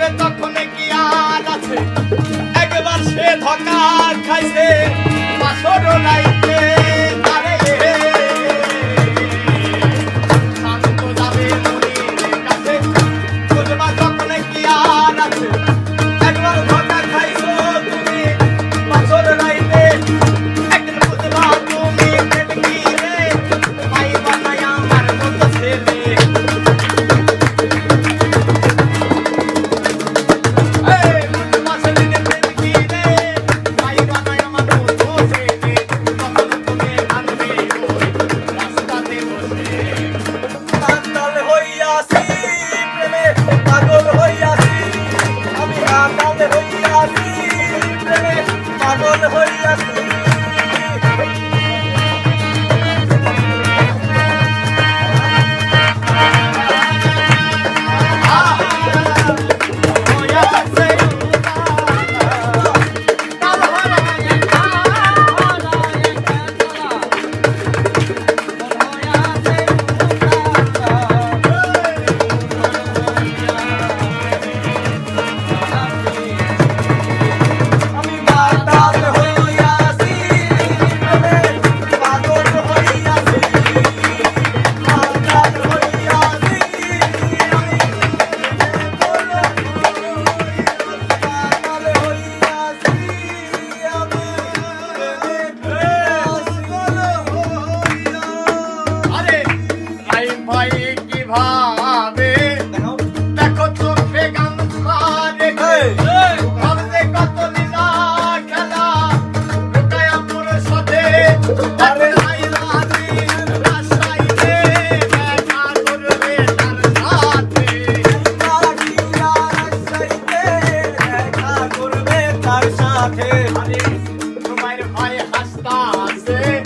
দেবে তখন কি আর আছে? একবার সে ধকা খাইছে বাসরও নাই পাগল হইয়া তুমি Thursday.